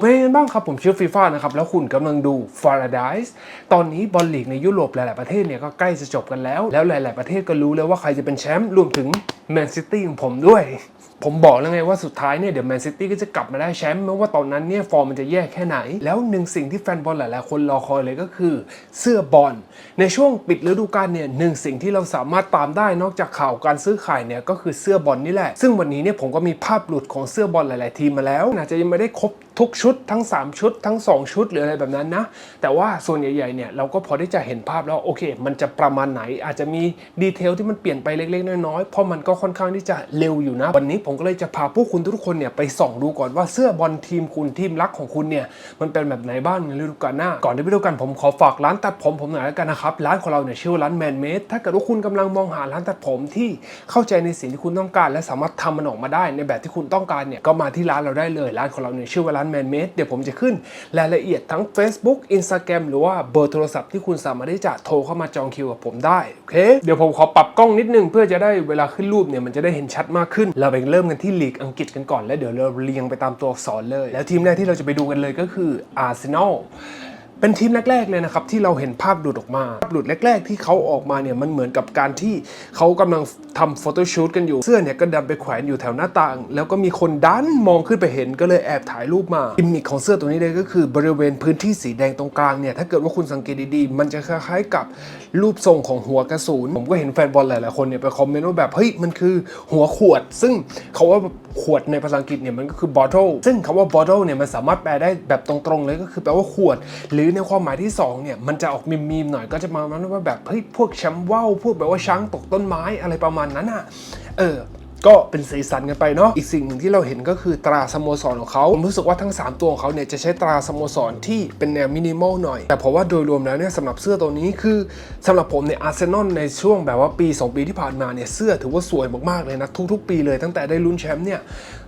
เป็นยังไงบ้างครับ ผมชื่อฟีฟ่านะครับ แล้วคุณกำลังดู Paradise ตอนนี้บอลลีกในยุโรปหลาย ๆ ประเทศเนี่ยก็ใกล้จะจบกันแล้ว แล้วหลาย ๆ ประเทศก็รู้แล้วว่าใครจะเป็นแชมป์รวมถึงแมนซิตี้ของผมด้วย ผมบอกแล้วไงว่าสุดท้ายเนี่ยเดี๋ยวแมนซิตี้ก็จะกลับมาได้แชมป์ไม่ว่าตอนนั้นเนี่ยฟอร์มมันจะแย่แค่ไหน แล้วหนึ่งสิ่งที่แฟนบอลหลาย ๆ คนรอคอยเลยก็คือ เสื้อบอล ในช่วงปิดฤดูกาลเนี่ยหนึ่งสิ่งที่เราสามารถตามได้นอกจากข่าวการซื้อขายเนี่ยก็คือเสื้อบอลนี่แหละ ซึ่งวันนี้เนี่ยผมก็มีภาพหลุดของเสื้อบอลหลาย ๆ ทีมมาแล้วอาจจะยังไม่ได้ครบ ทุกชุดทั้ง 3 ชุดทั้ง 2 ชุดหรืออะไรแบบนั้นนะ แต่ว่าส่วนใหญ่ๆเนี่ยเราก็พอที่จะเห็นภาพแล้วโอเค มันจะประมาณไหน อาจจะมีดีเทลที่มันเปลี่ยนไปเล็กๆน้อยๆเพราะมันก็ค่อนข้างที่จะเร็วอยู่นะ วันนี้ผมก็เลยจะพาพวกคุณทุกคนเนี่ยไปส่องดูก่อนว่าเสื้อบอลทีมคุณทีมรักของคุณเนี่ยมันเป็นแบบไหนบ้างในฤดูกาลหน้า ก่อนที่ไปดูกันผมขอฝากร้านตัดผมผมหน่อยแล้วกันนะครับร้านของเราเนี่ยชื่อร้านแมนเมดถ้าเกิดว่าคุณกำลังมองหาร้านตัดผมที่เข้าใจในสิ่งที่คุณต้องการ และสามารถทำมันออกมาได้ในแบบที่คุณต้องการเนี่ยก็มาที่ร้านเราได้เลยร้านของเราเนี่ยชื่อว่าร้านแมนเมดเดี๋ยวผมจะขึ้นรายละเอียดทั้ง Facebook Instagram หรือว่าเบอร์โทรศัพท์ที่คุณสามารถที่จะโทรเข้ามาจองคิวกับผมได้โอเคเดี๋ยวผมขอปรับกล้องนิดนึงเพื่อจะได้เวลาขึ้นรูปเนี่ยมันจะได้เห็นชัดมากขึ้น เราไปเริ่มกันที่ลีกอังกฤษกันก่อน แล้วเดี๋ยวเราเรียงไปตามตัวอักษรเลย แล้วทีมแรกที่เราจะไปดูกันเลยก็คืออาร์เซนอล เป็นทีมแรก ๆ เลยนะครับ ที่เราเห็นภาพหลุดออกมา ภาพหลุดแรก ๆ ที่เขาออกมาเนี่ยมันเหมือนกับการที่เขากำลังทำโฟโต้ชูตกันอยู่ เสื้อเนี่ยก็ดันไปแขวนอยู่แถวหน้าต่าง แล้วก็มีคนดันมองขึ้นไปเห็นก็เลยแอบถ่ายรูปมากิมมิคของเสื้อตัวนี้เลยก็คือบริเวณพื้นที่สีแดงตรงกลางเนี่ยถ้าเกิดว่าคุณสังเกตดีๆ มันจะคล้ายๆกับรูปทรงของหัวกระสุนผมก็เห็นแฟนบอลหลายๆคนเนี่ยไปคอมเมนต์ว่าแบบเฮ้ยมันคือหัวขวด ซึ่งเขาว่าขวดในภาษาอังกฤษเนี่ยมันก็คือ bottle ซึ่งคำว่า bottle เนี่ยมันสามารถแปลได้แบบตรงๆเลยก็คือแปลว่าขวดหรือือในความหมายที่สองเนี่ยมันจะออกมีมๆหน่อยก็จะมาประมาณว่าแบบเฮ้ยพวกแชมว่าวพวกแบบว่าช้างตกต้นไม้อะไรประมาณนั้นอะเออก็เป็นสีสันกันไปเนาะอีกสิ่งหนึ่งที่เราเห็นก็คือตราสโมสรของเขาผมรู้สึกว่าทั้ง 3 ตัวของเขาเนี่ยจะใช้ตราสโมสรที่เป็นแนวมินิมอลหน่อย แต่เพราะว่าโดยรวมแล้วเนี่ยสำหรับเสื้อตัวนี้คือสำหรับผมเนี่ยอาร์เซนอลในช่วงแบบว่าปี 2 ปีที่ผ่านมาเนี่ยเสื้อถือว่าสวยมากๆเลยนะทุกๆ ปีเลยตั้งแต่ได้ลุ้นแชมป์เนี่ย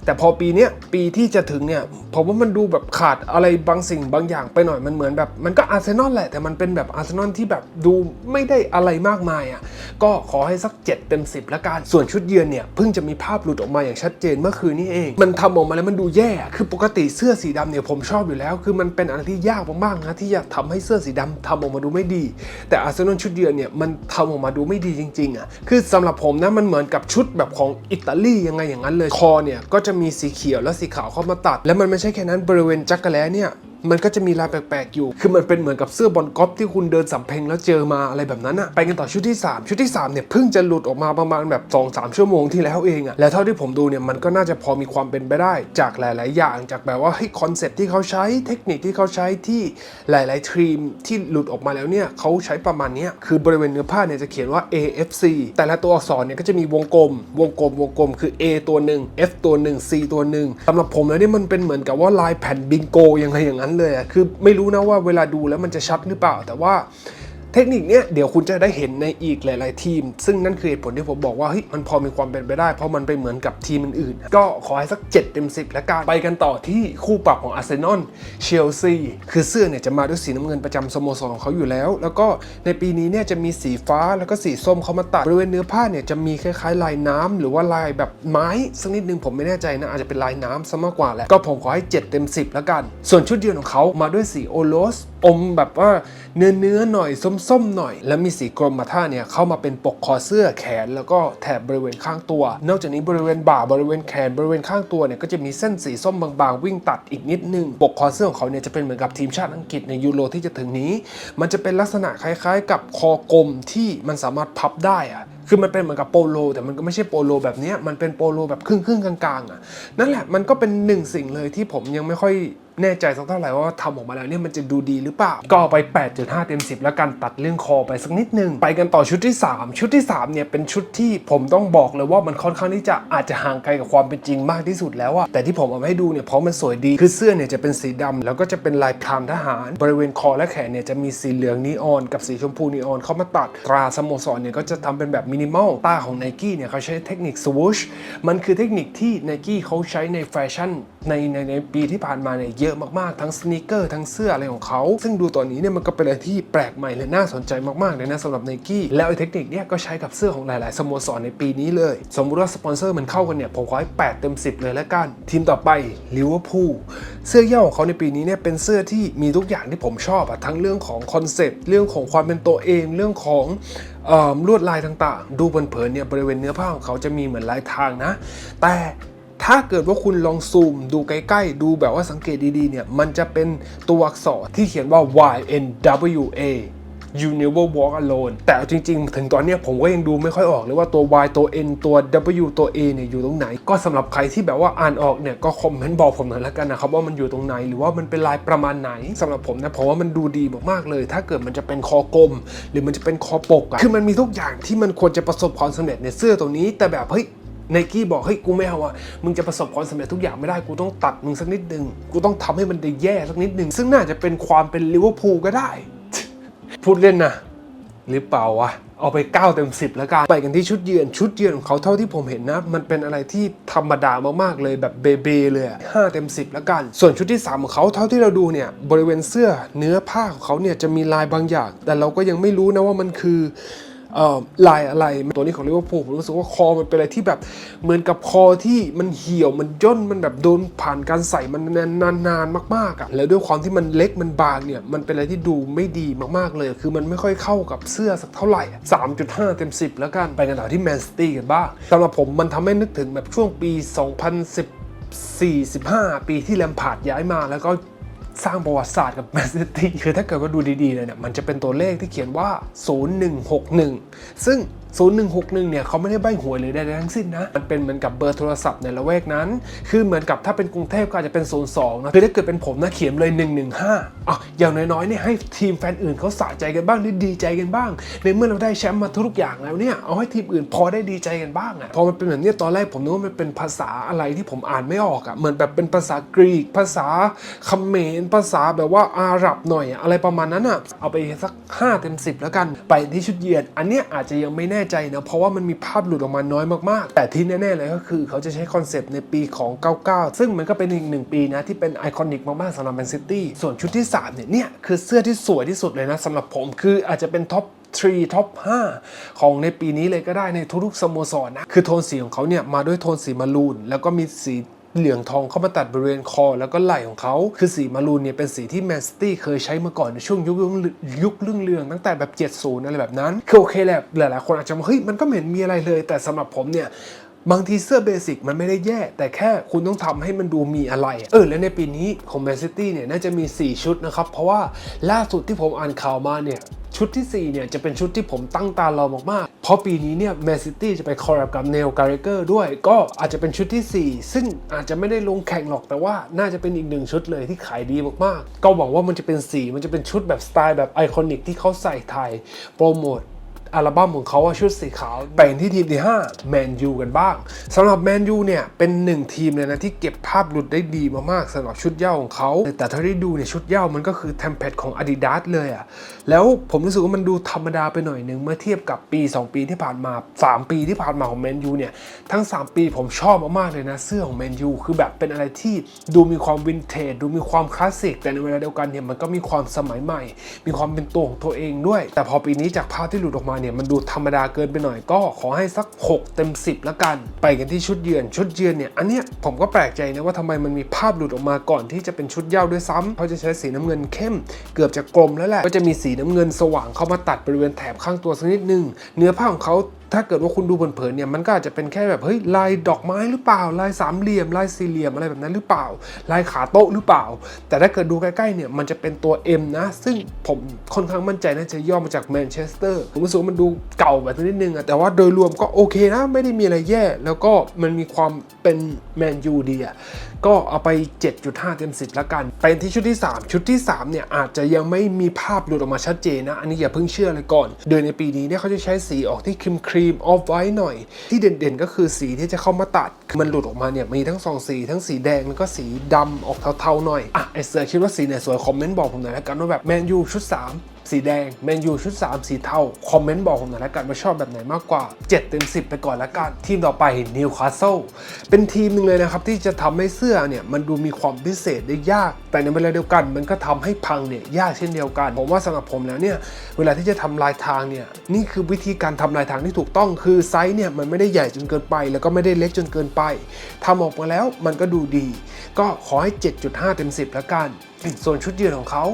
แต่พอปีเนี้ยปีที่จะถึงเนี่ยผมว่ามันดูแบบขาดอะไรบางสิ่งบางอย่างไปหน่อยมันเหมือนแบบ มันก็อาร์เซนอลแหละ แต่มันเป็นแบบอาร์เซนอลที่แบบดูไม่ได้อะไรมากมายอะก็ขอให้สัก 7 เต็ม 10 ละกันส่วนชุดเยือนเนี่ยเพิ่งจะมีภาพหลุดออกมาอย่างชัดเจนเมื่อคืนนี้เอง มันทำออกมาแล้วมันดูแย่ คือปกติเสื้อสีดำเนี่ยผมชอบอยู่แล้ว คือมันเป็นอะไรที่ยากมากๆนะที่จะทำให้เสื้อสีดำทำออกมาดูไม่ดี แต่อาร์เซนอลชุดเยือนเนี่ยมันทำออกมาดูไม่ดีจริงๆอะคือสำหรับผมนะมันเหมือนกับชุดแบบของอิตาลียังไงอย่างนั้นเลยคอเนี่ยก็จะมีสีเขียวและสีขาวเข้ามาตัด แล้วมันไม่ใช่แค่นั้นบริเวณจักรแล้เนี่ย มันก็จะมีลายแปลกๆอยู่ คือมันเป็นเหมือนกับเสื้อบอลกอล์ฟที่คุณเดินสำเพ็งแล้วเจอมาอะไรแบบนั้นอะไปกันต่อชุดที่ 3 ชุดที่3เนี่ยเพิ่งจะหลุดออกมาประมาณแบบ2-3ชั่วโมงที่แล้วเองอะแล้วเท่าที่ผมดูเนี่ยมันก็น่าจะพอมีความเป็นไปได้ จากหลาย ๆ อย่างจากแบบว่าเฮ้คอนเซ็ปต์ที่เขาใช้เทคนิคที่เขาใช้ที่หลายๆทีมที่หลุดออกมาแล้วเนี่ยเขาใช้ประมาณนี้คือบริเวณเนื้อผ้าเนี่ยจะเขียนว่า AFC แต่ละตัวอักษรเนี่ยก็จะมีวงกลม วงกลมวงกลมคือ A ตัวหนึ่ง F ตัวหนึ่ง C ตัวหนึ่งสำหรับผมแล้วเนี่ยมันเป็นเหมือนกับว่าลายแผ่นบิงโกยังไงอย่างนั้นเลยอะคือไม่รู้นะว่าเวลาดูแล้วมันจะชัดหรือเปล่า แต่ว่า เทคนิคเนี้ยเดี๋ยวคุณจะได้เห็นในอีกหลาย ๆ ทีม ซึ่งนั่นคือเหตุผลที่ผมบอกว่าเฮ้ยมันพอมีความเป็นไปได้ เพราะมันไปเหมือนกับทีมอื่นๆ ก็ขอให้สัก 7 เต็ม 10 แล้วกัน ไปกันต่อที่คู่ปรับของอาร์เซนอลเชลซีคือเสื้อเนี่ยจะมาด้วยสีน้ำเงินประจำสโมสรของเขาอยู่แล้ว แล้วก็ในปีนี้เนี่ยจะมีสีฟ้าแล้วก็สีส้มเข้ามาตัดบริเวณเนื้อผ้าเนี่ยจะมีคล้าย ๆ ลายน้ำหรือว่าลายแบบไม้สักนิดนึงผมไม่แน่ใจนะอาจจะเป็นลายน้ำซะมากกว่าแหละก็ผมขอให้ 7 เต็ม 10 แล้วกัน ส่วนชุดเยือนของเขามาด้วยสีโอโลสอมแบบว่าเนื้อเนื้อๆหน่อยส้มๆหน่อย แล้วมีสีกรมท่าเนี่ยเข้ามาเป็นปกคอเสื้อแขน แล้วก็แถบบริเวณข้างตัว นอกจากนี้บริเวณบ่าบริเวณแขนบริเวณข้างตัวเนี่ยก็จะมีเส้นสีส้มบางๆ วิ่งตัดอีกนิดนึง ปกคอเสื้อของเขาเนี่ยจะเป็นเหมือนกับทีมชาติอังกฤษในยูโรที่จะถึงนี้ มันจะเป็นลักษณะคล้ายๆ กับคอกลมที่มันสามารถพับได้อะคือมันเป็นเหมือนกับโปโล แต่มันก็ไม่ใช่โปโลแบบนี้มันเป็นโปโลแบบครึ่งๆกลางๆอะนั่นแหละมันก็เป็นหนึ่งสิ่งเลยที่ผมยังไม่ค่อย แน่ใจสักเท่าไหร่ว่าทำออกมาแล้วเนี่ยมันจะดูดีหรือเปล่า ก็ไป 8.5 เต็ม 10 แล้วกันตัดเรื่องคอไปสักนิดนึง ไปกันต่อชุดที่ 3 ชุดที่3เนี่ยเป็นชุดที่ผมต้องบอกเลยว่ามันค่อนข้างที่จะอาจจะห่างไกลกับความเป็นจริงมากที่สุดแล้วอะแต่ที่ผมเอามาให้ดูเนี่ยเพราะมันสวยดีคือเสื้อเนี่ยจะเป็นสีดำแล้วก็จะเป็นลายพรางทหาร บริเวณคอและแขนเนี่ยจะมีสีเหลืองนีออนกับสีชมพูนีออนเข้ามาตัดตราสโมสรเนี่ยก็จะทำเป็นแบบมินิมอลตาของไนกี้เนี่ยเขาใช้เทคนิคสว o ชมันคือเทคนิคที่ไนกี้เขาใช้ในแฟชั่นในในในปีที่ผ่านมาเนี่ยเยอะมากๆ ทั้งสน n เกอร์ทั้งเสื้ออะไรของเขา ซึ่งดูตัวนี้เนี่ยมันก็เป็นอะไรที่แปลกใหม่และน่าสนใจมากๆเลยนะสำหรับไนกี้แล้วไอ้เทคนิคเนี่ยก็ใช้กับเสื้อของหลายๆสโมสรในปีนี้เลย สมมุติว่าสปอนเซอร์มันเข้ากันเนี่ยผมขอให้8เต็ม 10 เลยแล้วกัน ทีมต่อไปลิเวอร์พูลเสื้อเย่าของเขาในปีนี้เนี่ยเป็นเสื้อที่มีทุกอย่างที่ผมชอบอะทั้งเรื่องของคอนเซปต์เรื่องของความเป็นตัวเองเรื่องของลวดลายต่างๆ ดูเผินๆเนี่ยบริเวณเนื้อผ้าของเขาจะมีเหมือนลายทางนะ แต่ ถ้าเกิดว่าคุณลองซูมดูใกล้ๆ ดูแบบว่าสังเกตดีๆเนี่ย มันจะเป็นตัวอักษรที่เขียนว่า Y N W A You never walk alone แต่จริงๆ ถึงตอนนี้ผมก็ยังดูไม่ค่อยออกเลยว่าตัว Y ตัว N ตัว W ตัว A เนี่ยอยู่ตรงไหน ก็สำหรับใครที่แบบว่าอ่านออกเนี่ย ก็คอมเมนต์บอกผมหน่อยล้วกันนะครับ ว่ามันอยู่ตรงไหนหรือว่ามันเป็นลายประมาณไหนสำหรับผมนะผมว่ามันดูดีมากๆเลย ถ้าเกิดมันจะเป็นคอกลม หรือมันจะเป็นคอปกอะคือมันมีทุกอย่างที่มันควรจะประสบความสำเร็จในเสื้อตัวนี้ แต่แบบเฮ้ย ไนกี้บอกเฮ้ยกูไม่เอาอะมึงจะประสบความสำเร็จทุกอย่างไม่ได้กูต้องตัดมึงสักนิดนึงกูต้องทำให้มันได้แย่สักนิดนึงซึ่งน่าจะเป็นความเป็นลิเวอร์พูลก็ได้ พูดเล่นนะหรือเปล่าวะเอาไป 9 เต็ม 10 แล้วกัน ไปกันที่ชุดเยือน ชุดเยือนของเขาเท่าที่ผมเห็นนะ มันเป็นอะไรที่ธรรมดามากๆเลยแบบเบเบเลย 5 เต็ม 10 แล้วกัน ส่วนชุดที่ 3 ของเขาเท่าที่เราดูเนี่ย บริเวณเสื้อเนื้อผ้าของเขาเนี่ยจะมีลายบางอย่าง แต่เราก็ยังไม่รู้นะว่ามันคือ ลายอะไรตัวนี้ของลิเวอร์พูลผมรู้สึกว่าคอมันเป็นอะไรที่แบบเหมือนกับคอที่มันเหี่ยวมันย่นมันแบบโดนผ่านการใส่มันนานๆมากๆอะ่ะแล้วด้วยความที่มันเล็กมันบางเนี่ยมันเป็นอะไรที่ดูไม่ดีมากๆเลย คือมันไม่ค่อยเข้ากับเสื้อสักเท่าไหร่ 3.5 เต็ม 10 แล้วกันไปกันต่อที่แมนซิตี้กันบ้างสำหรับผมมันทำให้นึกถึงแบบช่วงปี 2010 45 ปีที่แลมพาร์ดย้ายมาแล้วก็ สร้างประวัติศาสตร์กับแมนซิตี้คือถ้าเกิดว่าดูดีๆเลยเนี่ยมันจะเป็นตัวเลขที่เขียนว่า 0161 ซึ่ง 0161 เนี่ยเขาไม่ได้ใบหวยเลยใดๆทั้งสิ้นนะ มันเป็นเหมือนกับเบอร์โทรศัพท์ในละแวกนั้น คือเหมือนกับถ้าเป็นกรุงเทพก็อาจจะเป็น 02 นะ คือถ้าเกิดเป็นผมนะเขียนเลย 115อะอย่างน้อยๆเนี่ยให้ทีมแฟนอื่นเขาสะใจกันบ้างหรือดีใจกันบ้าง ในเมื่อเราได้แชมป์มาทุกอย่างแล้วเนี่ย เอาให้ทีมอื่นพอได้ดีใจกันบ้างอะพอมันเป็นแบบนี้ตอนแรกผมนึกว่ามันเป็นภาษาอะไรที่ผมอ่านไม่ออกอะเหมือนแบบเป็นภาษากรีก ภาษาเขมร ภาษาแบบว่าอาหรับหน่อยอะไรประมาณนั้นอะ เอาไปสัก5เต็ม10 แล้วกัน ไปที่ชุดเยือน อันเนี้ยอาจจะยังไม่แน่ใจนะเพราะว่ามันมีภาพหลุดออกมาน้อยมากๆ แต่ที่แน่ๆเลยก็คือเขาจะใช้คอนเซปต์ในปีของ 99 ซึ่งมันก็เป็นอีกหนึ่งปีนะที่เป็นไอคอนิกมากๆสำหรับแมนซิตี้ส่วนชุดที่3เนี่ยเนี่ยคือเสื้อที่สวยที่สุดเลยนะสำหรับผมคืออาจจะเป็นท็อป3ท็อป 5 ของในปีนี้เลยก็ได้ในทุกๆสโมสรนะ คือโทนสีของเขาเนี่ย มาด้วยโทนสีมารูน แล้วก็มีสี เหลืองทองเข้ามาตัดบริเวณคอแล้วก็ไหล่ของเขา คือสีมารูนเนี่ยเป็นสีที่แมนซิตี้เคยใช้มาก่อนในช่วงยุคยุครุ่งเรืองตั้งแต่แบบ 70อะไรแบบนั้น คือโอเคแหละหลายๆคนอาจจะมองเฮ้ยมันก็เหม็นมีอะไรเลย แต่สำหรับผมเนี่ย บางทีเสื้อเบสิกมันไม่ได้แย่ แต่แค่คุณต้องทำให้มันดูมีอะไร เออ แล้วในปีนี้ของแมนซิตี้เนี่ยน่าจะมี 4 ชุดนะครับ เพราะว่าล่าสุดที่ผมอ่านข่าวมาเนี่ยชุดที่ 4 เนี่ย จะเป็นชุดที่ผมตั้งตารอมาก ๆ เพราะปีนี้เนี่ยแมนซิตี้จะไปคอร์รัปกับเนลการ์เกอร์ด้วย ก็อาจจะเป็นชุดที่ 4 ซึ่งอาจจะไม่ได้ลงแข่งหรอกแต่ว่าน่าจะเป็นอีกหนึ่งชุดเลยที่ขายดีมาก ๆ ก็หวังว่ามันจะเป็นสีมันจะเป็นชุดแบบสไตล์แบบไอคอนิกที่เขาใส่ถ่ายโปรโมท อัลบั้มของเขาว่าชุดสีขาวไปที่ทีมที่5แมนยูกันบ้างสำหรับแมนยูเนี่ย เป็นหนึ่งทีมเลยนะที่เก็บภาพหลุดได้ดีมากๆสำหรับชุดเย้าของเขา แต่ถ้าได้ดูเนี่ยชุดเย้ามันก็คือเทมเพลตของ Adidas เลยอะแล้วผมรู้สึกว่ามันดูธรรมดาไปหน่อยหนึ่งเมื่อเทียบกับปี 2 ปีที่ผ่านมา 3 ปีที่ผ่านมาของแมนยูเนี่ย ทั้ง 3 ปีผมชอบมากๆเลยนะ เสื้อของแมนยูคือแบบเป็นอะไรที่ดูมีความวินเทจดูมีความคลาสสิกแต่ในเวลาเดียวกันเนี่ยมันก็มีความสมัยใหม่ มีความเป็นตัวของตัวเองด้วย แต่พอปีนี้จากภาพที่หลุดออกมาเนี่ยมันดูธรรมดาเกินไปหน่อยก็ขอให้สัก 6 เต็ม 10ละกัน ไปกันที่ชุดเยือน ชุดเยือนเนี่ยอันเนี้ยผมก็แปลกใจนะว่าทำไมมันมีภาพหลุดออกมาก่อนที่จะเป็นชุดเย้าด้วยซ้ำเขาจะใช้สีน้ำเงินเข้มเกือบจะกลมแล้วแหละก็จะมีสีน้ำเงินสว่างเข้ามาตัดบริเวณแถบข้างตัวสักนิดนึงเนื้อผ้าของเขาถ้าเกิดว่าคุณดูเผินๆเนี่ยมันก็อาจจะเป็นแค่แบบเฮ้ยลายดอกไม้หรือเปล่า ลายสามเหลี่ยม ลายสี่เหลี่ยมอะไรแบบนั้นหรือเปล่า ลายขาโต๊ะหรือเปล่า แต่ถ้าเกิดดูใกล้ๆเนี่ยมันจะเป็นตัว M นะ ซึ่งผมค่อนข้างมั่นใจน่าจะย่อมาจากแมนเชสเตอร์ผมรู้สึกว่ามันดูเก่าแบบนิดนึงอะแต่ว่าโดยรวมก็โอเคนะไม่ได้มีอะไรแย่ แล้วก็มันมีความเป็นแมนยูดีอะก็เอาไป 7.5 เต็ม 10ละกันไปที่ชุดที่ 3 ชุดที่ 3 เนี่ย อาจจะยังไม่มีภาพหลุดออกมาชัดเจนนะ อันนี้อย่าเพิ่งเชื่อเลยก่อน โดยในปีนี้เนี่ยเขาจะใช้สีออกที่ครีมครีมออฟไว้หน่อย ที่เด่นๆ ก็คือสีที่จะเข้ามาตัด มันหลุดออกมาเนี่ยมีทั้งสองสี ทั้งสีแดงแล้วก็สีดำออกเทาๆหน่อย อะไอเสือคิดว่าสีไหนสวยคอมเมนต์บอกผมหน่อยแล้วกันว่าแบบแมนยูชุด 3 สีแดงแมนยูชุด 3 สีเทาคอมเมนต์บอกผมหน่อยละกันว่าชอบแบบไหนมากกว่า 7 เต็ม 10 ไปก่อนละกัน ทีมต่อไปนิวคาสเซิลเป็นทีมหนึ่งเลยนะครับ ที่จะทำให้เสื้อเนี่ย มันดูมีความพิเศษได้ยาก แต่ในเวลาเดียวกัน มันก็ทำให้พังเนี่ย ยากเช่นเดียวกัน ผมว่าสำหรับผมแล้วเนี่ย เวลาที่จะทำลายทางเนี่ยนี่คือวิธีการทำลายทางที่ถูกต้องคือไซส์เนี่ยมันไม่ได้ใหญ่จนเกินไป แล้วก็ไม่ได้เล็กจนเกินไปทำออกมาแล้วมันก็ดูดี ก็ขอให้ 7.5 เต็ม 10ล้วกันส่วนชุดเยืนของเขา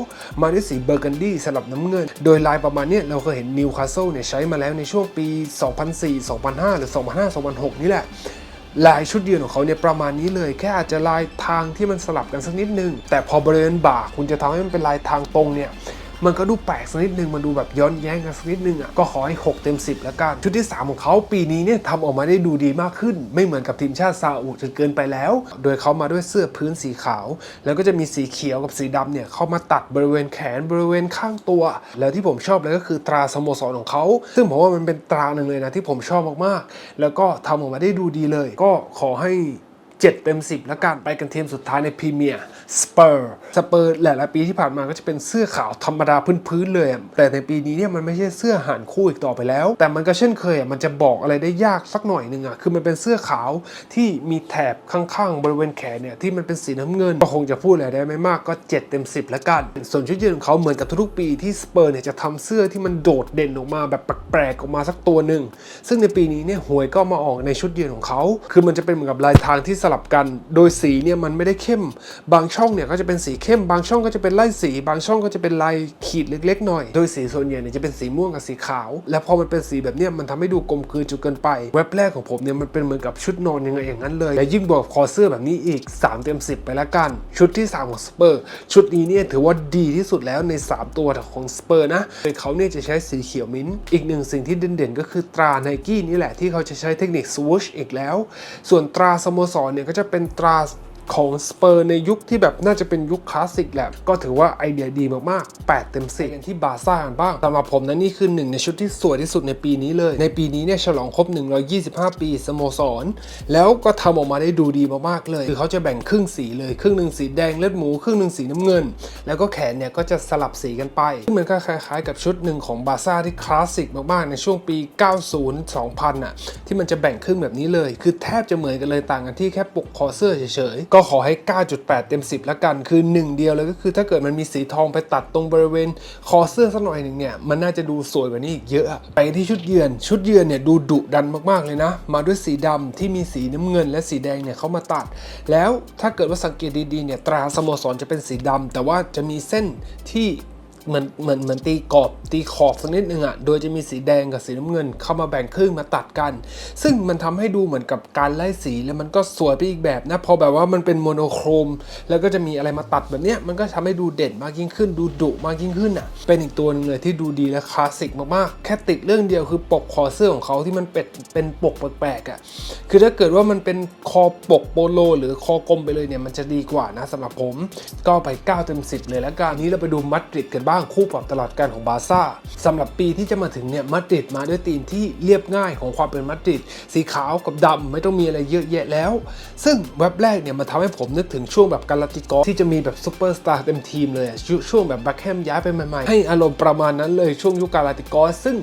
มาด้วยสีเบอร์กันดี้สลับน้ำเงิน โดยลายประมาณนี้เราเคยเห็นนิวคาสเซิลเนี่ยใช้มาแล้วในช่วงปี 2004 2005 หรือ 2005 2006 นี่แหละลายชุดเยืนของเขาเนี่ยประมาณนี้เลย แค่อาจจะลายทางที่มันสลับกันสักนิดนึง แต่พอบริเวณบ่าคุณจะทำให้มันเป็นลายทางตรงเนี่ย มันก็ดูแปลกสักนิดนึงมันดูแบบย้อนแย้งกันสักนิดนึงอะก็ขอให้ 6 เต็ม 10 แล้วกัน ชุดที่ 3 ของเขาปีนี้เนี่ยทำออกมาได้ดูดีมากขึ้น ไม่เหมือนกับทีมชาติซาอุจนเกินไปแล้ว โดยเขามาด้วยเสื้อพื้นสีขาว แล้วก็จะมีสีเขียวกับสีดำเนี่ยเข้ามาตัดบริเวณแขนบริเวณข้างตัว แล้วที่ผมชอบเลยก็คือตราสโมสรของเขา ซึ่งผมว่ามันเป็นตราหนึ่งเลยนะที่ผมชอบมากๆ แล้วก็ทำออกมาได้ดูดีเลย ก็ขอให้ 7 เต็ม 10 แล้วกันไปกันทีมสุดท้ายในพรีเมียร์ สเปอร์สเปอร์หลายๆปีที่ผ่านมาก็จะเป็นเสื้อขาวธรรมดาพื้นๆเลยแต่ในปีนี้เนี่ยมันไม่ใช่เสื้อหานคู่อีกต่อไปแล้ว แต่มันก็เช่นเคยอะมันจะบอกอะไรได้ยากสักหน่อยหนึ่งอะคือมันเป็นเสื้อขาวที่มีแถบข้างๆ บริเวณแขนเนี่ยที่มันเป็นสีน้ำเงินก็คงจะพูดอะไรได้ไม่มากก็ 7 เต็ม 10แล้วกัน ส่วนชุดยืนของเขาเหมือนกับทุกๆปีที่สเปอร์เนี่ยจะทำเสื้อที่มันโดดเด่นออกมาแบบแปลกๆออกมาสักตัวหนึ่งซึ่งในปีนี้เนี่ยหวยก็มาออกในชุดยืนของเขา คือมันจะเป็นเหมือนกับลายทางที่สลับกัน โดยสีเนี่ยมันไม่ได้เข้มบางช่องเนี่ยก็จะเป็นสีเข้มบางช่องก็จะเป็นไล่สี บางช่องก็จะเป็นลายขีดเล็กๆหน่อย โดยสีส่วนใหญ่เนี่ยจะเป็นสีม่วงกับสีขาว และพอมันเป็นสีแบบนี้มันทำให้ดูกลมกลืนจนเกินไป เว็บแรกของผมเนี่ยมันเป็นเหมือนกับชุดนอนยังไงอย่างนั้นเลย และยิ่งบวกคอเสื้อแบบนี้อีก 3 เต็ม 10 ไปแล้วกัน ชุดที่ 3 ของสเปอร์ ชุดนี้เนี่ยถือว่าดีที่สุดแล้วใน 3 ตัวของสเปอร์นะโดยเขาเนี่ยจะใช้สีเขียวมิ้นท์อีกหนึ่งสิ่งที่เด่นๆ ก็คือตราไนกี้นี่แหละที่เขาจะใช้เทคนิคสวอชอีกแล้ว ส่วนตราสโมสรเนี่ยก็จะเป็นตรา ของสเปอร์ในยุคที่แบบน่าจะเป็นยุคคลาสสิกแหละ ก็ถือว่าไอเดียดีมากๆ 8 เต็ม10กันที่บาซ่ากันบ้างสำหรับผมนะนี่คือหนึ่งในชุดที่สวยที่สุดในปีนี้เลย ในปีนี้เนี่ยฉลองครบ 125 ปีสโมสร แล้วก็ทำออกมาได้ดูดีมากๆเลย คือเขาจะแบ่งครึ่งสีเลย ครึ่งหนึ่งสีแดงเลือดหมู ครึ่งหนึ่งสีน้ำเงิน แล้วก็แขนเนี่ยก็จะสลับสีกันไปซึ่งมันก็คล้ายๆ กับชุดหนึ่งของบาร์ซ่าที่คลาสสิกมากๆในช่วงปี 90 2000อะที่มันจะแบ่งครึ่งแบบนี้เลย คือแทบจะเหมือนกันเลยต่างกันที่แค่ปกคอเสื้อเฉยๆก็ขอให้ 9.8 เต็ม 10 แล้วกัน คือหนึ่งเดียวเลยก็คือถ้าเกิดมันมีสีทองไปตัดตรงบริเวณ คอเสื้อสักหน่อยหนึ่งเนี่ย มันน่าจะดูสวยกว่านี้อีกเยอะ ไปที่ชุดเยือน ชุดเยือนเนี่ยดูดุดันมากๆเลยนะ มาด้วยสีดำที่มีสีน้ำเงิน และสีแดงเนี่ยเข้ามาตัด แล้วถ้าเกิดว่าสังเกตดีๆเนี่ยตราสโมสรจะเป็นสีดำแต่ว่าจะมีเส้นที่ เหมือนเหมือนเหมือนตีกรอบตีขอบสักนิดนึงอะ่ะ โดยจะมีสีแดงกับสีน้ำเงิน เข้ามาแบ่งครึ่งมาตัดกัน ซึ่งมันทำให้ดูเหมือนกับการไล่สีแล้วมันก็สวยไปอีกแบบนะ พอแบบว่ามันเป็นโมโนโครม แล้วก็จะมีอะไรมาตัดแบบเนี้ยมันก็ทำให้ดูเด่นมากยิ่งขึ้น ดูดุมากยิ่งขึ้นอะ่ะ เป็นอีกตัวหนึงเลยที่ดูดีและคลาสสิกมากๆ แค่ติดเรื่องเดียวคือปกคอเสื้อของเขาที่มันเป็นเป็นปกแปลกๆอะ่ะ คือถ้าเกิดว่ามันเป็นคอปกโปโล หรือคอกลมไปเลยเนี่ยมันจะดีกว่านะสำหรับผม ก็ไป9เต็ม10 เลยแล้วกันนี้เราไปดูมาดริดกันบ้างคู่ปรับตลอดการของบาร์ซ่าสำหรับปีที่จะมาถึงเนี่ยมาดริดมาด้วยทีมที่เรียบง่ายของความเป็นมาดริดสีขาวกับดำไม่ต้องมีอะไรเยอะแยะแล้ว ซึ่งเว็บแรกเนี่ยมันทำให้ผมนึกถึงช่วงแบบกาลาติกอสที่จะมีแบบซูเปอร์สตาร์เต็มทีมเลยช่วงแบบแบ็คแฮมย้ายไปใหม่ๆให้อารมณ์ประมาณนั้นเลยช่วงยุคกาลาติกอสซึ่ง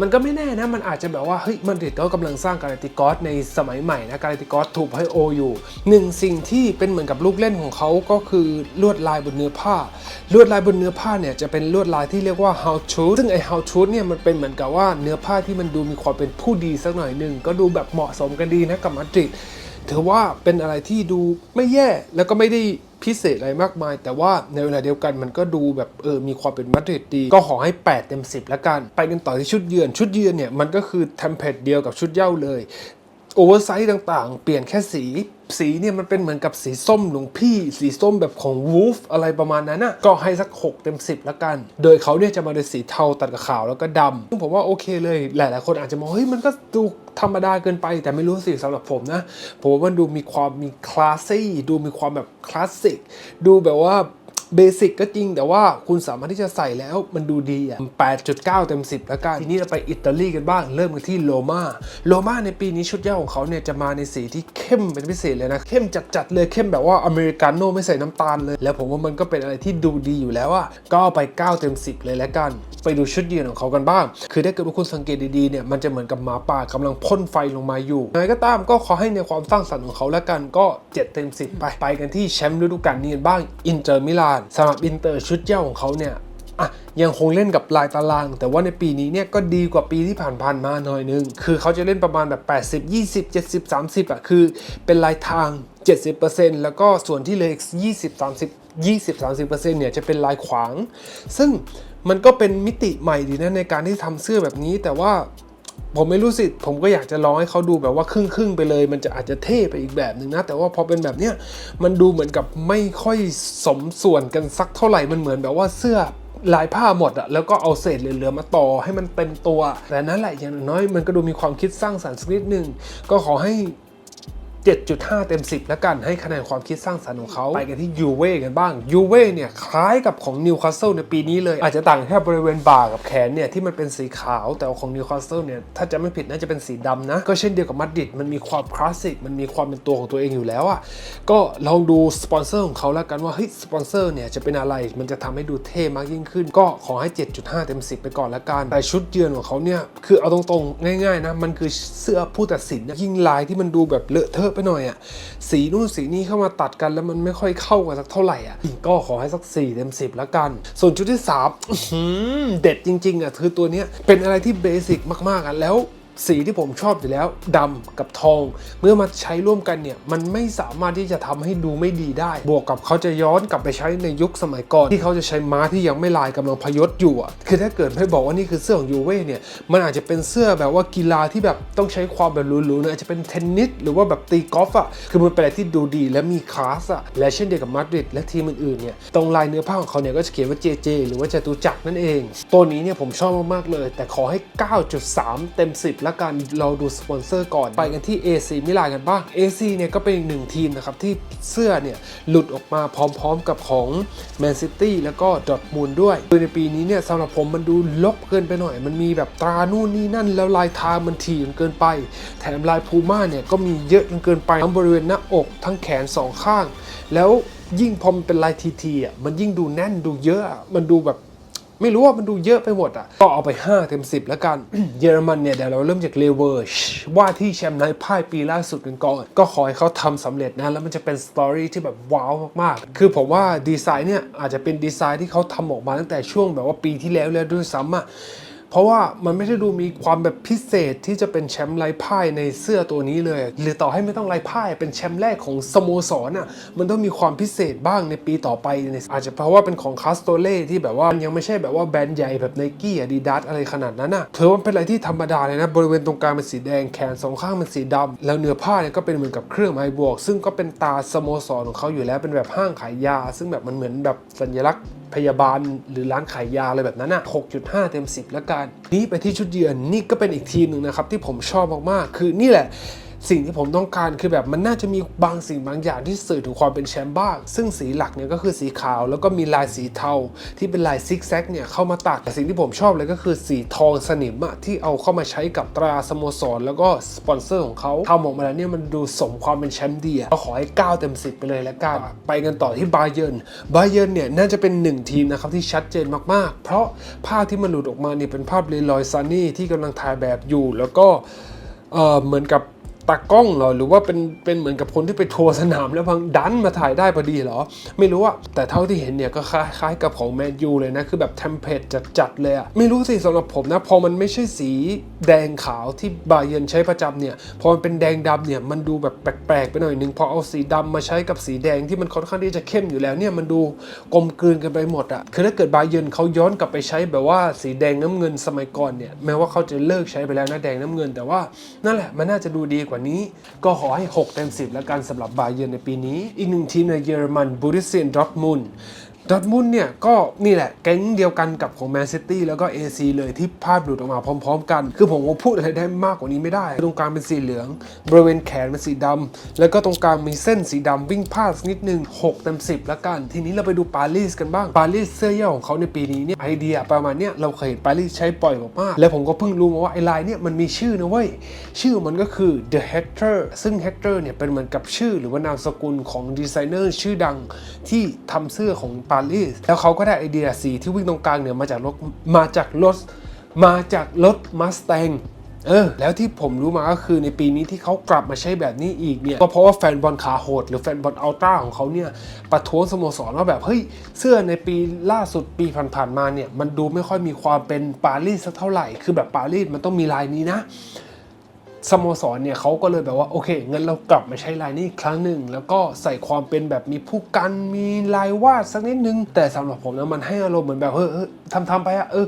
มันก็ไม่แน่นะมันอาจจะแบบว่าเฮ้ยมาดริดก็กำลังสร้างกาลาติกอสในสมัยใหม่นะกาลาติกอสถูกให้โออยู่หนึ่งสิ่งที่เป็นเหมือนกับลูกเล่นของเขาก็คือลวดลายบนเนื้อผ้า ลวดลายบนเนื้อผ้าเนี่ยจะเป็น็นลวดลายที่เรียกว่า how to ซึ่งไอ how to เนี่ยมันเป็นเหมือนกับว่าเนื้อผ้าที่มันดูมีความเป็นผู้ดีสักหน่อยหนึ่งก็ดูแบบเหมาะสมกันดีนะกับมาดริดถือว่าเป็นอะไรที่ดูไม่แย่แล้วก็ไม่ได้พิเศษอะไรมากมาย แต่ว่าในเวลาเดียวกันมันก็ดูแบบเออมีความเป็นมาดริดดี ก็ขอให้ 8 เต็ม 10 แล้วกัน ไปกันต่อที่ชุดเยือน ชุดเยือนเนี่ยมันก็คือเทมเพลตเดียวกับชุดเย่าเลย โอเวอร์ไซส์ต่างๆ เปลี่ยนแค่สี สีเนี่ยมันเป็นเหมือนกับสีส้มหลวงพี่ สีส้มแบบของวูฟอะไรประมาณนั้นนะก็ให้สัก 6 เต็ม 10แล้วกัน โดยเขาเนี่ยจะมาในสีเทาตัดกับขาวแล้วก็ดำซึ่งผมว่าโอเคเลย หลายๆคนอาจจะมองเฮ้ยมันก็ดูธรรมดาเกินไปแต่ไม่รู้สิสำหรับผมนะ ผมว่ามันดูมีความมีคลาสซี่ดูมีความแบบคลาสสิกดูแบบว่า เบสิกก็จริงแต่ว่าคุณสามารถที่จะใส่แล้วมันดูดีอะ 8.9 เต็ม 10 แล้วกัน ทีนี้เราไปอิตาลีกันบ้าง เริ่มกันที่โลมาโลมาในปีนี้ชุดเย่าของเขาเนี่ยจะมาในสีที่เข้มเป็นพิเศษเลยนะ เข้มจัดๆเลยเข้มแบบว่าอเมริกาโน่ไม่ใส่น้ำตาลเลย แล้วผมว่ามันก็เป็นอะไรที่ดูดีอยู่แล้วอะก็เอาไป 9 เต็ม 10 เลยแล้วกัน ไปดูชุดยืนของเขากันบ้าง คือถ้าเกิดว่าคุณสังเกตดีๆเนี่ยมันจะเหมือนกับหมาป่ากำลังพ่นไฟลงมาอยู่ยังไงก็ตามก็ขอให้ในความสร้างสรรค์ของเขาแล้วกันก็ 7 เต็ม 10 ไปไปกันที่แชมป์ฤดูกาลนี้กันบ้างอินเตอร์มิลานสำหรับอินเตอร์ชุดเย่าของเขาเนี่ยอะยังคงเล่นกับลายตาราง แต่ว่าในปีนี้เนี่ยก็ดีกว่าปีที่ผ่านๆมาหน่อยนึง คือเขาจะเล่นประมาณแบบ 80 20 70 30อะคือเป็นลายทาง 70%แล้วก็ส่วนที่เหลืออีก20 30 20 30%เนี่ยจะเป็นลายขวาง ซึ่งมันก็เป็นมิติใหม่ดีนะในการที่ทำเสื้อแบบนี้แต่ว่า ผมไม่รู้สิผมก็อยากจะลองให้เขาดูแบบว่าครึ่งครึ่งไปเลย มันจะอาจจะเท่ไปอีกแบบหนึ่งนะ แต่ว่าพอเป็นแบบเนี้ยมันดูเหมือนกับไม่ค่อยสมส่วนกันสักเท่าไหร่มันเหมือนแบบว่าเสื้อลายผ้าหมดอะแล้วก็เอาเศษเหลือๆมาต่อให้มันเต็มตัว แต่นั่นแหละอย่างน้อยมันก็ดูมีความคิดสร้างสรรค์สักนิดหนึ่งก็ขอให้ 7.5 เต็ม 10 แล้วกันให้คะแนนความคิดสร้างสรรค์ของเขา ไปกันที่ยูเว่กันบ้างยูเว่เนี่ยคล้ายกับของนิวคาสเซิลในปีนี้เลย อาจจะต่างแค่บริเวณบ่ากับแขนเนี่ยที่มันเป็นสีขาวแต่ของนิวคาสเซิลเนี่ยถ้าจะไม่ผิดน่าจะเป็นสีดำนะ ก็เช่นเดียวกับมัดดิดมันมีความคลาสสิกมันมีความเป็นตัวของตัวเองอยู่แล้วอะก็ลองดูสปอนเซอร์ของเขาแล้วกันว่าเฮ้ยสปอนเซอร์เนี่ยจะเป็นอะไรมันจะทำให้ดูเท่มากยิ่งขึ้น ก็ขอให้ 7.5 เต็ม 10 ไปก่อนละกันแต่ชุดเยือนของเขาเนี่ยคือเอาตรงๆง่ายๆนะมันคือเสื้อผู้ตัดสินยิ่งลายที่มันดูแบบเลอะเทอะไปหน่อยอะสีนู่นสีนี่เข้ามาตัดกันแล้วมันไม่ค่อยเข้ากันสักเท่าไหร่อะก็ขอให้สัก 4 เต็ม 10 แล้วกัน ส่วนชุดที่3เด็ดจริง ๆอะคือตัวเนี้ยเป็นอะไรที่เบสิกมากๆอะแล้ว สีที่ผมชอบอยู่แล้วดำกับทอง เมื่อมาใช้ร่วมกันเนี่ยมันไม่สามารถที่จะทำให้ดูไม่ดีได้ บวกกับเขาจะย้อนกลับไปใช้ในยุคสมัยก่อน ที่เขาจะใช้ม้าที่ยังไม่ลายกำลังพยศอยู่อะคือถ้าเกิดไม่บอกว่านี่คือเสื้อของยูเว่เนี่ยมันอาจจะเป็นเสื้อแบบว่ากีฬาที่แบบต้องใช้ความแบบหรูๆนะอาจจะเป็นเทนนิสหรือว่าแบบตีกอล์ฟอะคือมันเป็นอะไรที่ดูดีและมีคลาสอะและเช่นเดียวกับมาดริดและทีมอื่นๆเนี่ยตรงลายเนื้อผ้าของเขาเนี่ยก็จะเขียนว่า JJ หรือว่าจตุจักรนั่นเอง ตัวนี้เนี่ยผมชอบมากๆเลย แต่ขอให้ 9.3 เต็ม 10ล้วกันเราดูสปอนเซอร์ก่อน ไปกันที่ AC มิลานกันบ้าง AC เนี่ยก็เป็นอีกหนึ่งทีมนะครับที่เสื้อเนี่ยหลุดออกมาพร้อมๆกับของ Man City แล้วก็ดอ t มูลด้วยโดยในปีนี้เนี่ยสำหรับผมมันดูลบเกินไปหน่อย มันมีแบบตรานู่นนี่นั่นแล้วลายทางมันถี่จนเกินไป แถมลายพูม่าเนี่ยก็มีเยอะจนเกินไปทั้งบริเวณหน้าอกทั้งแขนสองข้าง แล้วยิ่งพอมันเป็นลายทีทีอะมันยิ่งดูแน่นดูเยอะมันดูแบบ ไม่รู้ว่ามันดูเยอะไปหมดอะ ก็เอาไป 5 เต็ม 10 แล้วกัน เยอรมันเนี่ย เดี๋ยวเราเริ่มจากเลเวอร์ชว่าที่แชมป์ในพ่ายปีล่าสุดกันก่อนก็ขอให้เขาทำสำเร็จนะ แล้วมันจะเป็นสตอรี่ที่แบบว้าวมากๆ คือผมว่าดีไซน์เนี่ยอาจจะเป็นดีไซน์ที่เขาทำออกมาตั้งแต่ช่วงแบบว่าปีที่แล้วแล้วด้วยซ้ำอะ ราะว่ามันไม่ได้ดูมีความแบบพิเศษที่จะเป็นแชมป์ไร้พ่ายในเสื้อตัวนี้เลย หรือต่อให้ไม่ต้องไร้พ่ายเป็นแชมป์แรกของสโมสรอะมันต้องมีความพิเศษบ้างในปีต่อไปเนี่ยอาจจะเพราะว่าเป็นของคาสโตเล่ที่แบบว่ามันยังไม่ใช่แบบว่าแบรนด์ใหญ่แบบไนกี้อาดิดาสอะไรขนาดนั้นอะเธอว่าเป็นอะไรที่ธรรมดาเลยนะบริเวณตรงกลางเป็นสีแดงแขนสองข้างเป็นสีดำแล้วเนื้อผ้าเนี่ยก็เป็นเหมือนกับเครื่องไม้บวก ซึ่งก็เป็นตาสโมสรของเขาอยู่แล้วเป็นแบบห้างขายยา ซึ่งแบบมันเหมือนแบบสัญลักษณ์พยาบาลหรือร้านขายยาอะไรแบบนั้นอะ6.5 เต็ม 10 แล้วกัน นี้ไปที่ชุดเยือนนี่ก็เป็นอีกทีมหนึ่งนะครับที่ผมชอบมากๆ คือนี่แหละ สิ่งที่ผมต้องการคือแบบมันน่าจะมีบางสิ่งบางอย่างที่สื่อถึงความเป็นแชมป์บ้าง ซึ่งสีหลักเนี่ยก็คือสีขาว แล้วก็มีลายสีเทาที่เป็นลายซิกแซกเนี่ยเข้ามาตัดแต่สิ่งที่ผมชอบเลยก็คือสีทองสนิมอะที่เอาเข้ามาใช้กับตราสโมสร แล้วก็สปอนเซอร์ของเขาทำออกมาแล้วเนี่ยมันดูสมความเป็นแชมป์ดีอะก็ขอให้9เต็ม10 ไปเลยแล้วกันไปกันต่อที่บาเยิร์นบาเยิร์นเนี่ยน่าจะเป็นหนึ่งทีมนะครับที่ชัดเจนมากๆ เพราะภาพที่มันหลุดออกมาเนี่ยเป็นภาพเลลอยซานี่ที่กำลังถ่ายแบบอยู่แล้วก็เออเหมือนกับ ตากล้องเหรอหรือว่าเป็นเป็นเหมือนกับคนที่ไปทัวร์สนามแล้วพังดันมาถ่ายได้พอดีเหรอ ไม่รู้อะแต่เท่าที่เห็นเนี่ยก็คล้ายๆกับของแมนยูเลยนะ คือแบบเทมเพลตจัดๆเลยอะไม่รู้สิสำหรับผมนะ พอมันไม่ใช่สีแดงขาวที่บาเยนใช้ประจำเนี่ย พอมันเป็นแดงดำเนี่ยมันดูแบบแปลกๆไปหน่อยนึงพอเอาสีดำมาใช้กับสีแดงที่มันค่อนข้างที่จะเข้มอยู่แล้วเนี่ยมันดูกลมกลืนกันไปหมดอะคือถ้าเกิดบาเยนเขาย้อนกลับไปใช้แบบว่าสีแดงน้ำเงินสมัยก่อนเนี่ยแม้ว่าเขาจะเลิกใช้ไปแล้วนะแดงน้ำเงิน แต่ว่านั่นแหละมันน่าจะดูดีกว่านี้ ก็ขอให้ 6 เต็ม 10 แล้วกันสำหรับบาเยอร์นในปีนี้ อีกหนึ่งทีมในเยอรมันบูริเซียนดอร์ทมุน ดอทมุนเนี่ยก็นี่แหละแก๊งเดียวกันกับของแมนซิตี้แล้วก็ AC เลยที่ภาพหลุดออกมาพร้อม ๆ กัน คือผมคงพูดอะไรได้มากกว่านี้ไม่ได้ ตรงกลางเป็นสีเหลือง บริเวณแขนเป็นสีดำแล้วก็ตรงกลางมีเส้นสีดำวิ่งพาดนิดนึง6เต็ม10แล้วกัน ทีนี้เราไปดูปารีสกันบ้าง ปารีสเสื้อเย่าของเขาในปีนี้เนี่ยไอเดียประมาณเนี้ยเราเคยเห็นปารีสใช้ปล่อยมากๆแล้วผมก็เพิ่งรู้มาว่าไอลายเนี่ยมันมีชื่อนะเว้ยชื่อมันก็คือ The Hector ซึ่ง Hector เนี่ยเป็นเหมือนกับชื่อหรือว่านามสกุลของดีไซเนอร์ชื่อดังที่ทำเสื้อของปารีสแล้วเขาก็ได้ไอเดียสีที่วิ่งตรงกลางเนี่ยมาจากรถมาจากรถมาจากรถมาส t ต n เออแล้วที่ผมรู้มาก็คือในปีนี้ที่เขากลับมาใช้แบบนี้อีกเนี่ยก็เพราะว่าแฟนบอลขาโหด หรือแฟนบอลอัลตร้าของเขาเนี่ยประท้วงสโมสรว่าแบบเฮ้ยเสื้อในปีล่าสุดปีผ่านๆมาเนี่ยมันดูไม่ค่อยมีความเป็นปารีสสักเท่าไหร่ คือแบบปารีสมันต้องมีลายนี้นะ สโมสรเนี่ยเขาก็เลยแบบว่าโอเคงั้นเรากลับมาใช้ลายนี้ครั้งหนึ่ง แล้วก็ใส่ความเป็นแบบมีผู้กันมีลายวาดสักนิดนึง แต่สำหรับผมนะมันให้อารมณ์เหมือนแบบเออเอทำทำไปอะเออ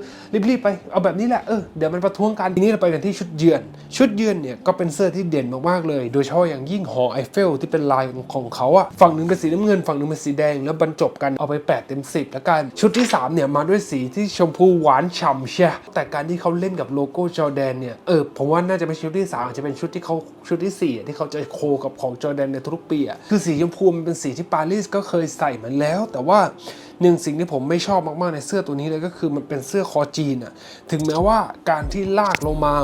รีบๆไปเอาแบบนี้แหละเออเดี๋ยวมันประท้วงกันทีนี้เราไปกันที่ชุดเยือน ชุดเยือนเนี่ยก็เป็นเสื้อที่เด่นมากๆเลย โดยเฉพาะอย่างยิ่งหอไอเฟลที่เป็นลายของเขาอะฝั่งหนึ่งเป็นสีน้ำเงิน ฝั่งหนึ่งเป็นสีแดงแล้วบรรจบกันเอาไป8เต็ม10แล้วกันชุดที่สามเนี่ยมาด้วยสีที่ชมพูหวานฉ่ำเชียแต่การที่เขาเล่นกับโลโก้จอแดนเนี่ยเออผมว่าน่าจะเป็นชุดที่สามอาจจะเป็นชุดที่เขาชุดที่สี่ที่เขาจะโคกับของจอแดนในทุกปีอะคือสีชมพูมันเป็นสีที่ปารีสก็เคยใส่มันแล้ว แต่ว่าหนึ่งสิ่งที่ผมไม่ชอบมากๆในเสื้อตัวนี้เลยก็คือมันเป็นเสื้อคอจีนอะถึงแม้ว่าการที่ลากลงมา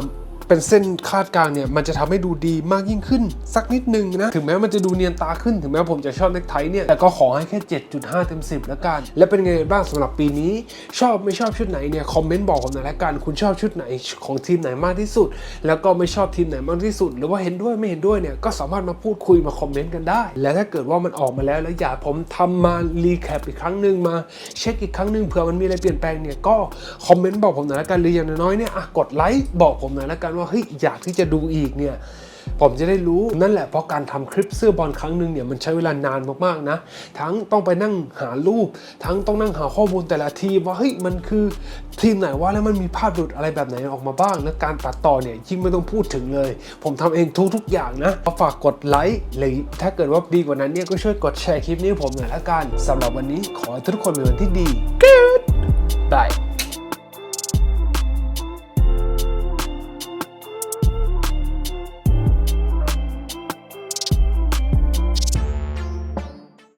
เป็นเส้นคาดกลางเนี่ยมันจะทำให้ดูดีมากยิ่งขึ้น สักนิดนึงนะ ถึงแม้มันจะดูเนียนตาขึ้นถึงแม้ผมจะชอบเน็กไทเนี่ยแต่ก็ขอให้แค่ 7.5 เต็ม 10 แล้วกัน และเป็นไงบ้างสำหรับปีนี้ ชอบไม่ชอบชุดไหนเนี่ยคอมเมนต์บอกผมหน่อยละกัน คุณชอบชุดไหนของทีมไหนมากที่สุด แล้วก็ไม่ชอบทีมไหนมากที่สุด หรือว่าเห็นด้วยไม่เห็นด้วยเนี่ยก็สามารถมาพูดคุยมาคอมเมนต์กันได้ และถ้าเกิดว่ามันออกมาแล้วแล้วอยากผมทำมารีแคปอีกครั้งหนึ่งมาเช็คอีกครั้งหนึ่งเผื่อมันมีอะไรเปลี่ยนแปลงเนี่ยก็คอมเมนต์บอกผมหน่อยละกันหรืออย่างน้อยเนี่ยกดไลค์บอกผมหน่อยละกันว่าเฮ้ยอยากที่จะดูอีกเนี่ยผมจะได้รู้นั่นแหละเพราะการทำคลิปเสื้อบอลครั้งหนึ่งเนี่ยมันใช้เวลานานมากๆนะ ทั้งต้องไปนั่งหารูป ทั้งต้องนั่งหาข้อมูลแต่ละทีว่าเฮ้ยมันคือทีมไหนว่าแล้วมันมีภาพหลุดอะไรแบบไหนออกมาบ้างและการตัดต่อเนี่ยยิ่งไม่ต้องพูดถึงเลย ผมทำเองทุกๆอย่างนะฝากกดไลค์หรือถ้าเกิดว่าดีกว่านั้นเนี่ยก็ช่วยกดแชร์คลิปนี้ผมหน่อยละกันสำหรับวันนี้ขอให้ทุกคนมีวันที่ดี